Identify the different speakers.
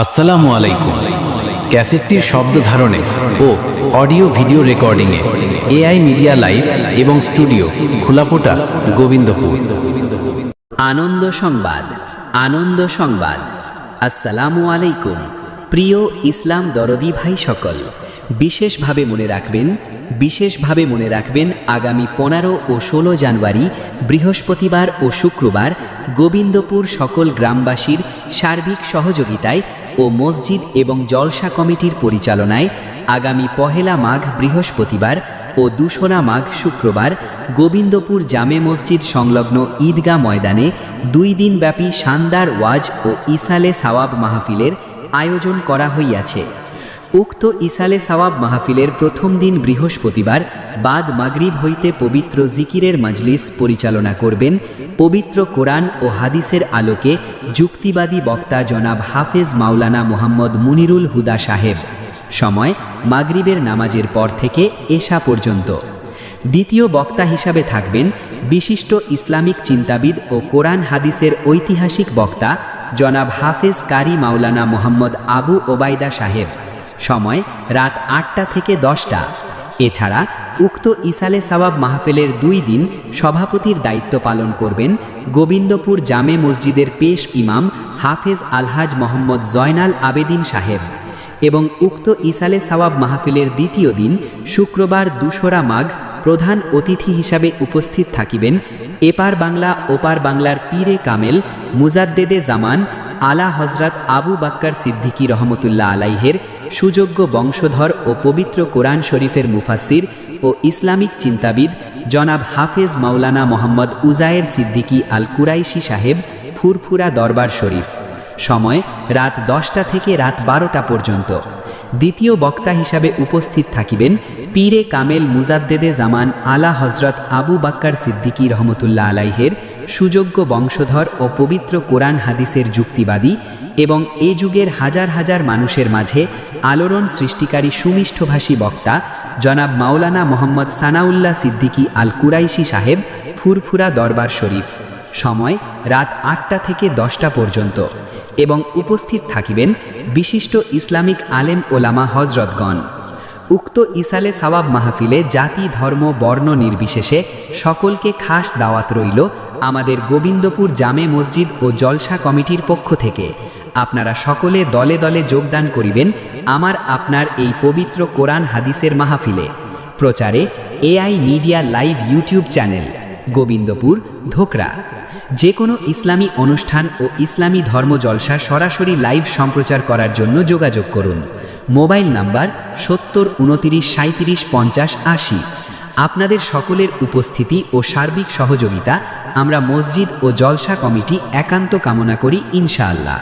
Speaker 1: আসসালামু আলাইকুম। ক্যাসেটটির শব্দ ধারণে ও অডিও ভিডিও রেকর্ডিংয়ে এআই মিডিয়া লাইভ এবং স্টুডিও খোলাপোটা গোবিন্দপুর।
Speaker 2: আনন্দ সংবাদ আনন্দ সংবাদ। আসসালামু আলাইকুম। প্রিয় ইসলাম দরদি ভাই সকল, বিশেষভাবে মনে রাখবেন, বিশেষভাবে মনে রাখবেন আগামী পনেরো ও ষোলো জানুয়ারি, বৃহস্পতিবার ও শুক্রবার গোবিন্দপুর সকল গ্রামবাসীর সার্বিক সহযোগিতায় ও মসজিদ এবং জলসা কমিটির পরিচালনায় আগামী পহেলা মাঘ বৃহস্পতিবার ও দূষণা মাঘ শুক্রবার গোবিন্দপুর জামে মসজিদ সংলগ্ন ঈদগাহ ময়দানে দুই দিনব্যাপী শানদার ওয়াজ ও ইসালে সাওয়াব মাহফিলের আয়োজন করা হইয়াছে। উক্ত ইসালে সাওয়াব মাহফিলের প্রথম দিন বৃহস্পতিবার বাদ মাগরিব হইতে পবিত্র জিকিরের মজলিস পরিচালনা করবেন পবিত্র কোরআন ও হাদিসের আলোকে যুক্তিবাদী বক্তা জনাব হাফেজ মাওলানা মোহাম্মদ মুনিরুল হুদা সাহেব। সময়, মাগরিবের নামাজের পর থেকে এশা পর্যন্ত। দ্বিতীয় বক্তা হিসাবে থাকবেন বিশিষ্ট ইসলামিক চিন্তাবিদ ও কোরআন হাদিসের ঐতিহাসিক বক্তা জনাব হাফেজ কারি মাওলানা মোহাম্মদ আবু ওবায়দা সাহেব। সময়, রাত আটটা থেকে দশটা। এছাড়া উক্ত ইসালে সাবাব মাহফিলের দুই দিন সভাপতির দায়িত্ব পালন করবেন গোবিন্দপুর জামে মসজিদের পেশ ইমাম হাফেজ আলহাজ মোহাম্মদ জয়নাল আবেদিন সাহেব এবং উক্ত ইসালে সাওয়াব মাহফিলের দ্বিতীয় দিন শুক্রবার দুশোরা মাঘ প্রধান অতিথি হিসাবে উপস্থিত থাকিবেন এপার বাংলা, ওপার বাংলার পীরে কামেল, মুজাদ্দেদে জামান আলা হজরত আবু বাক্কার সিদ্দিকী রহমতুল্লাহ আলাইহের সুযোগ্য বংশধর ও পবিত্র কোরআন শরীফের মুফাসির ও ইসলামিক চিন্তাবিদ জনাব হাফেজ মাওলানা মোহাম্মদ উজায়ের সিদ্দিকী আল কুরাইশি সাহেব ফুরফুরা দরবার শরীফ। সময় রাত দশটা থেকে রাত বারোটা পর্যন্ত। দ্বিতীয় বক্তা হিসাবে উপস্থিত থাকিবেন পীরে কামেল মুজাদ্দেদে জামান আলা হজরত আবু বাক্কার সিদ্দিকী রহমতুল্লাহ আলাইহের সুযোগ্য বংশধর ও পবিত্র কোরআন হাদিসের যুক্তিবাদী এবং এ যুগের হাজার হাজার মানুষের মাঝে আলোড়ন সৃষ্টিকারী সুমিষ্ঠভাষী বক্তা জনাব মাওলানা মোহাম্মদ সানাউল্লাহ সিদ্দিকী আল কুরাইশি সাহেব ফুরফুরা দরবার শরীফ। সময় রাত আটটা থেকে দশটা পর্যন্ত এবং উপস্থিত থাকিবেন বিশিষ্ট ইসলামিক আলেম ওলামা হজরতগণ উক্ত ইসালে সাওয়াব মাহফিলে জাতি, ধর্ম, বর্ণ নির্বিশেষে সকলকে খাস দাওয়াত রইল আমাদের গোবিন্দপুর জামে মসজিদ ও জলসা কমিটির পক্ষ থেকে। আপনারা সকলে দলে দলে যোগদান করিবেন আমার, আপনার এই পবিত্র কোরআন হাদিসের মাহফিলে। প্রচারে AI media live YouTube channel, Gobindapur, Dhokra. যে কোনো ইসলামী অনুষ্ঠান ও ইসলামী ধর্ম জলসা সরাসরি লাইভ সম্প্রচার করার জন্য যোগাযোগ করুন। মোবাইল নাম্বার সত্তর, উনতিরিশ সাঁত্রিশ পঞ্চাশ, আশি। আপনাদের সকলের উপস্থিতি ও সার্বিক সহযোগিতা আমরা মসজিদ ও জলসা কমিটি একান্ত কামনা করি, ইনশাআল্লাহ।